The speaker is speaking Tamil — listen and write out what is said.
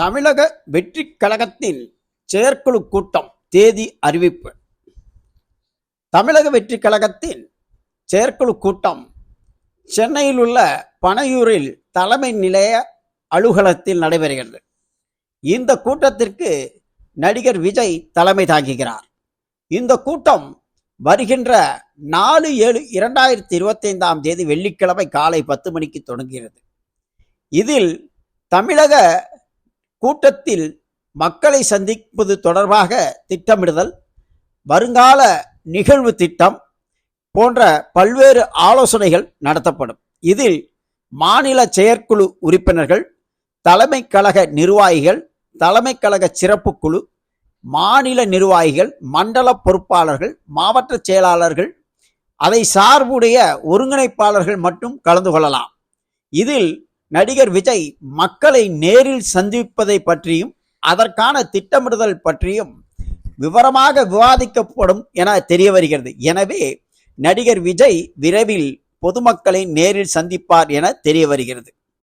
தமிழக வெற்றி கழகத்தின் செயற்குழு கூட்டம் தேதி அறிவிப்பு. தமிழக வெற்றி கழகத்தின் செயற்குழு கூட்டம் சென்னையில் உள்ள பனையூரில் தலைமை நிலைய அலுவலகத்தில் நடைபெறுகிறது. இந்த கூட்டத்திற்கு நடிகர் விஜய் தலைமை தாங்குகிறார். இந்த கூட்டம் வருகின்ற நாலு ஏழு இரண்டாயிரத்தி இருபத்தைந்தாம் தேதி வெள்ளிக்கிழமை காலை பத்து மணிக்கு தொடங்குகிறது. இதில் தமிழக கூட்டத்தில் மக்களை சந்திப்பது தொடர்பாக திட்டமிடுதல் வருங்கால நிகழ்வு திட்டம் போன்ற பல்வேறு ஆலோசனைகள் நடத்தப்படும். இதில் மாநில செயற்குழு உறுப்பினர்கள் தலைமை கழக நிர்வாகிகள் தலைமை கழக சிறப்பு குழு மாநில நிர்வாகிகள் மண்டல பொறுப்பாளர்கள் மாவட்ட செயலாளர்கள் அதை சார்புடைய ஒருங்கிணைப்பாளர்கள் மட்டும் கலந்து கொள்ளலாம். இதில் நடிகர் விஜய் மக்களை நேரில் சந்திப்பதை பற்றியும் அதற்கான திட்டமிடுதல் பற்றியும் விவரமாக விவாதிக்கப்படும் என தெரிய வருகிறது. எனவே நடிகர் விஜய் விரைவில் பொதுமக்களை நேரில் சந்திப்பார் என தெரிய வருகிறது.